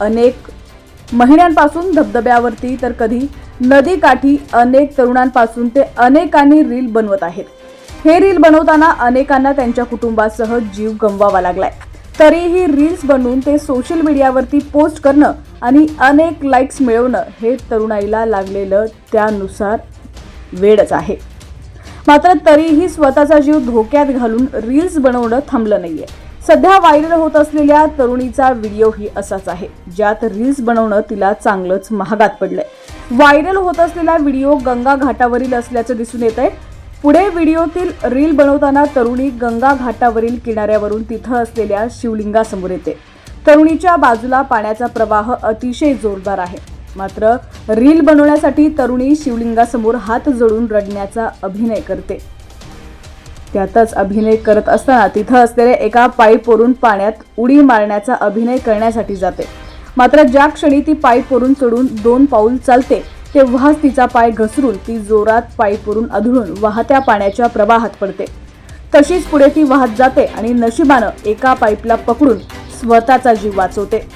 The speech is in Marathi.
अनेक महिन्यांपासून धबधब्यावरती तर कधी नदीकाठी अनेक तरुणांपासून ते अनेकांनी रील बनवत आहेत. हे रील बनवताना अनेकांना त्यांच्या कुटुंबासह जीव गमवावा लागलाय. तरीही रील्स बनवून ते सोशल मीडियावरती पोस्ट करणं आणि अनेक लाईक्स मिळवणं हे तरुणाईला लागलेलं त्यानुसार वेळच आहे. मात्र तरीही स्वतःचा जीव धोक्यात घालून रील्स बनवणं थांबलं नाहीये. सध्या व्हायरल होत असलेल्या तरुणीचा व्हिडिओही असाच आहे. ज्यात रील्स बनवणं तिला चांगलंच महागात पडलंय. व्हायरल होत असलेला व्हिडिओ गंगा घाटावरील असल्याचं दिसून येत आहे पुढे व्हिडिओतील रील बनवताना तरुणी गंगा घाटावरील किनाऱ्यावरून तिथं असलेल्या शिवलिंगासमोर येते. तरुणीच्या बाजूला पाण्याचा प्रवाह अतिशय जोरदार आहे. मात्र रील बनवण्यासाठी तरुणी शिवलिंगासमोर हात जोडून रडण्याचा अभिनय करते. त्यातच अभिनय करत असताना तिथं असलेल्या एका पाईपवरून पाण्यात उडी मारण्याचा अभिनय करण्यासाठी जाते. मात्र ज्या क्षणी ती पाईपवरून चढून दोन पाऊल चालते तेव्हाच तिचा पाय घसरून ती जोरात पाईपवरून अधळून वाहत्या पाण्याच्या प्रवाहात पडते. तशीच पुढे ती वाहत जाते आणि नशिबानं एका पाईपला पकडून स्वतःचा जीव वाचवते.